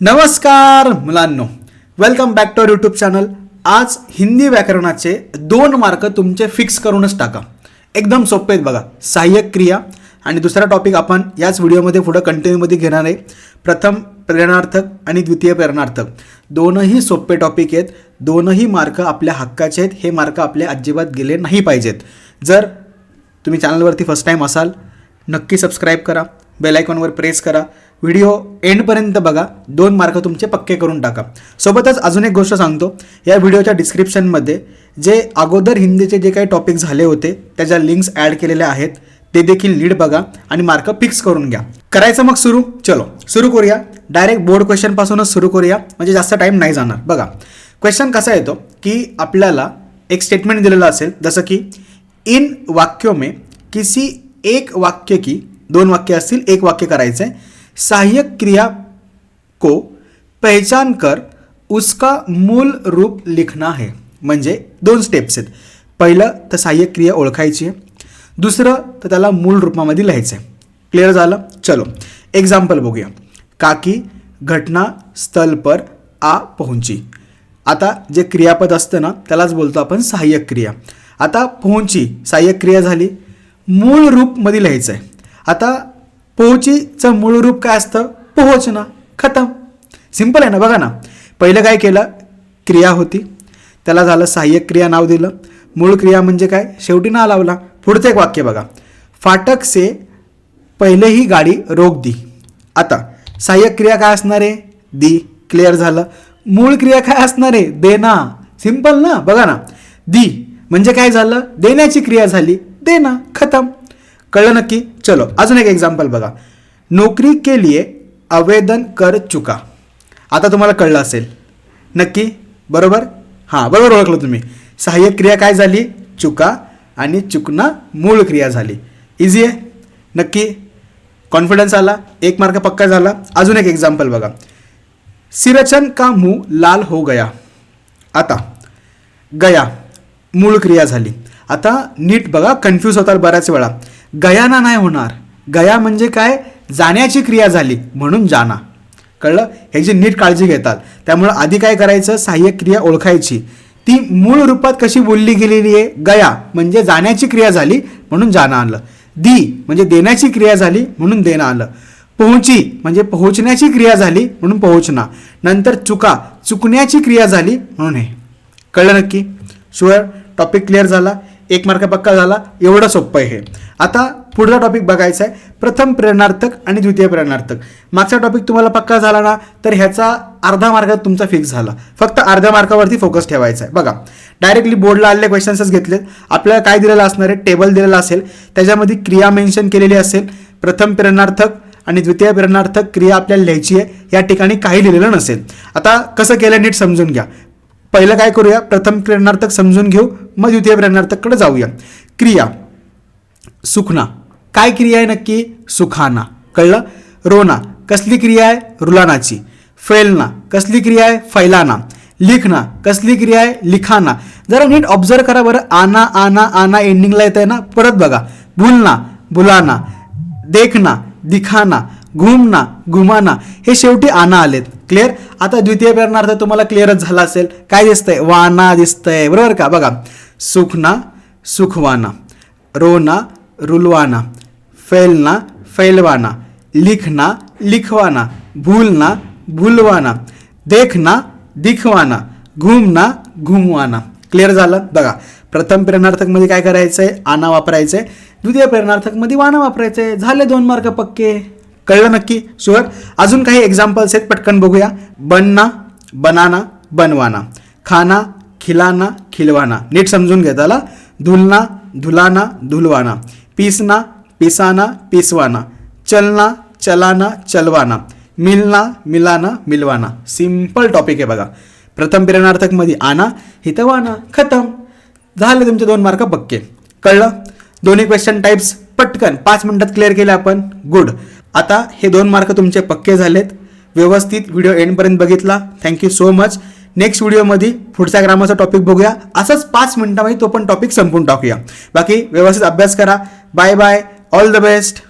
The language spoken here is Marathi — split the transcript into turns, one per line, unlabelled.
नमस्कार मुलांनो. Welcome back to YouTube channel आज हिंदी व्याकरणाचे दोन मार्क तुमचे फिक्स करूनच टाका. एकदम सोपे आहेत बघा. सहाय्यक क्रिया आणि दुसरा टॉपिक आपण याच व्हिडिओमध्ये पुढं कंटिन्यूमध्ये घेणार आहे. प्रथम प्रेरणार्थक आणि द्वितीय प्रेरणार्थक. दोनही सोपे टॉपिक आहेत. दोनही मार्क आपल्या हक्काचे आहेत. हे मार्क आपले अजिबात गेले नाही पाहिजेत. जर तुम्ही चॅनलवरती फर्स्ट टाईम असाल नक्की सबस्क्राईब करा. बेलायकॉनवर प्रेस करा. व्हिडिओ एंडपर्यंत बघा. दोन मार्क तुमचे पक्के करून टाका. सोबतच अजून एक गोष्ट सांगतो. या व्हिडिओच्या डिस्क्रिप्शनमध्ये जे अगोदर हिंदीचे जे काही टॉपिक झाले होते त्याच्या लिंक्स ॲड केलेल्या आहेत. ते देखील नीट बघा आणि मार्क फिक्स करून घ्या. करायचं मग सुरू? चलो. सुरू करूया. डायरेक्ट बोर्ड क्वेश्चनपासूनच सुरू करूया. म्हणजे जास्त टाईम नाही जाणार. बघा. क्वेश्चन कसा येतो? की आपल्याला एक स्टेटमेंट दिलेलं असेल. जसं की इन वाक्यो में किसी एक वाक्य की दोन वाक्य असतील एक वाक्य करायचं आहे सहाय्यक क्रिया को पहचान कर उसका मूल रूप लिखना है. म्हणजे दोन स्टेप्स आहेत. पहिलं तर सहाय्यक क्रिया ओळखायची आहे. दुसरं तर त्याला मूळ रूपामध्ये लिहायचं आहे क्लिअर झालं? चलो. एक्झाम्पल बघूया. काकी घटना स्थल पर आ पोहोंची. आता जे क्रियापद असतं ना त्यालाच बोलतो आपण सहाय्यक क्रिया. आता पोहोंची सहाय्यक क्रिया झाली. मूळ रूपमध्ये लिहायचं आहे आता पोहोचीचं मूळ रूप काय असतं? पोहोचणं खतम. सिंपल आहे ना बघा ना. पहिलं काय केलं? क्रिया होती. त्याला झालं सहाय्यक क्रिया नाव दिलं. मूळ क्रिया म्हणजे काय? शेवटी ना लावला. पुढचं एक वाक्य बघा. फाटक से पहिले ही गाडी रोक दी. आता सहाय्यक क्रिया काय असणार आहे? दी. क्लिअर झालं. मूळ क्रिया काय असणार आहे? देना. सिंपल ना? बघा ना. दी. म्हणजे काय झालं? देण्याची क्रिया झाली. देना. खतम. कळलं नक्की? चलो अजून एक एक्झाम्पल बघा. नोकरी के लिए आवेदन कर चुका. आता तुम्हाला कळलं असेल. नक्की? बरोबर? हां बरोबर ओळखलं तुम्ही. सहाय्यक क्रिया काय झाली? चुका आणि चुकना मूळ क्रिया झाली. इझी आहे? नक्की? कॉन्फिडन्स आला? एक मार्क पक्का झाला? अजून एक एक्झाम्पल बघा. सिरचन का मुंह लाल हो गया? आता. गया. मूळ क्रिया झाली. आता नीट बघा कन्फ्यूज होतात बऱ्याच वेळा. गयाना नाही होणार. गया म्हणजे काय? जाण्याची क्रिया झाली म्हणून जाना. कळलं? ह्याची नीट काळजी घेतात. त्यामुळं आधी काय करायचं? सहाय्यक क्रिया ओळखायची. ती मूळ रूपात कशी बोलली गेलेली आहे? गया म्हणजे जाण्याची क्रिया झाली म्हणून जाणं आलं दी म्हणजे देण्याची क्रिया झाली म्हणून देणं आलं पोहोची म्हणजे पोहोचण्याची क्रिया झाली म्हणून पोहोचणं. नंतर चुका चुकण्याची क्रिया झाली म्हणून हे. कळलं नक्की? शुअर टॉपिक क्लिअर झाला? एक मार्क पक्का झाला. एवढं सोपं आहे हे. आता पुढचा टॉपिक बघायचा आहे. प्रथम प्रेरणार्थक आणि द्वितीय प्रेरणार्थक. मागचा टॉपिक तुम्हाला पक्का झाला ना तर ह्याचा अर्धा मार्ग तुमचा फिक्स झाला. फक्त अर्ध्या मार्कावरती फोकस ठेवायचा आहे. बघा डायरेक्टली बोर्डला आलेले क्वेश्चन्सच घेतलेत. आपल्याला काय दिलेलं असणार आहे? टेबल दिलेलं असेल. त्याच्यामध्ये क्रिया मेन्शन केलेली असेल. प्रथम प्रेरणार्थक आणि द्वितीय प्रेरणार्थक क्रिया आपल्याला लिहायची आहे. या ठिकाणी काही लिहिलेलं नसेल. आता कसं केलं नीट समजून घ्या. पहिलं काय करूया? प्रथम प्रेरणार्थक समजून घेऊ. मग द्वितीय प्रेरणार्थककडे जाऊया. क्रिया. सुखना. काय क्रिया आहे नक्की? सुखाना. कळलं? रोना. कसली क्रिया आहे? रुलानाची. फैलना. कसली क्रिया आहे? फैलाना. लिखना. कसली क्रिया आहे? लिखाना. जरा नीट ऑब्झर्व करा बरं. आना आना आना एंडिंगला येत आहे ना? परत बघा. भूलना बुलाना देखना दिखाना घुमना घुमाना हे शेवटी आना आलेत. क्लिअर आता द्वितीय प्रेरणार्थ तुम्हाला क्लिअरच झाला असेल. काय दिसतंय? वाना दिसतंय. बरोबर का? बघा. सुखना सुखवाना. रोना रुलवाना. फैलना फैलवाना. लिखना लिखवाना. भूलना भूलवाना. देखना दिखवाना. घुमना घुमवाना. क्लिअर झालं? बघा. प्रथम प्रेरणार्थकमध्ये काय करायचं आहे आना वापरायचं आहे द्वितीय प्रेरणार्थकमध्ये वाना वापरायचं आहे झाले दोन मार्क पक्के. कळलं नक्की? शुअर? अजून काही एक्झाम्पल्स आहेत? पटकन बघूया. बनना बनाना बनवाना. खाना खिलाना खिलवाना. नीट समजून घेताला धुलना धुलाना धुलवाना. पिसना पिसाना पिसवाना. चलना चलाना चलवाना. मिलना मिलाना मिलवाना. सिंपल टॉपिक आहे बघा. प्रथम प्रेरणार्थकमध्ये आना हितवाना. खतम. झाले तुमचे दोन मार्क पक्के. कळलं? दोन्ही क्वेश्चन टाईप्स पटकन. पाच मिनटात क्लिअर केले आपण. गुड आता हे दोन मार्क तुमचे पक्के झालेत. व्यवस्थित व्हिडिओ एंडपर्यंत बघितला. थँक्यू सो मच नेक्स्ट व्हिडिओमध्ये पुढच्या ग्रामाचा टॉपिक बघूया. असंच पाच मिनिटामध्ये तो पण टॉपिक संपून टाकूया. बाकी व्यवस्थित अभ्यास करा. Bye bye all the best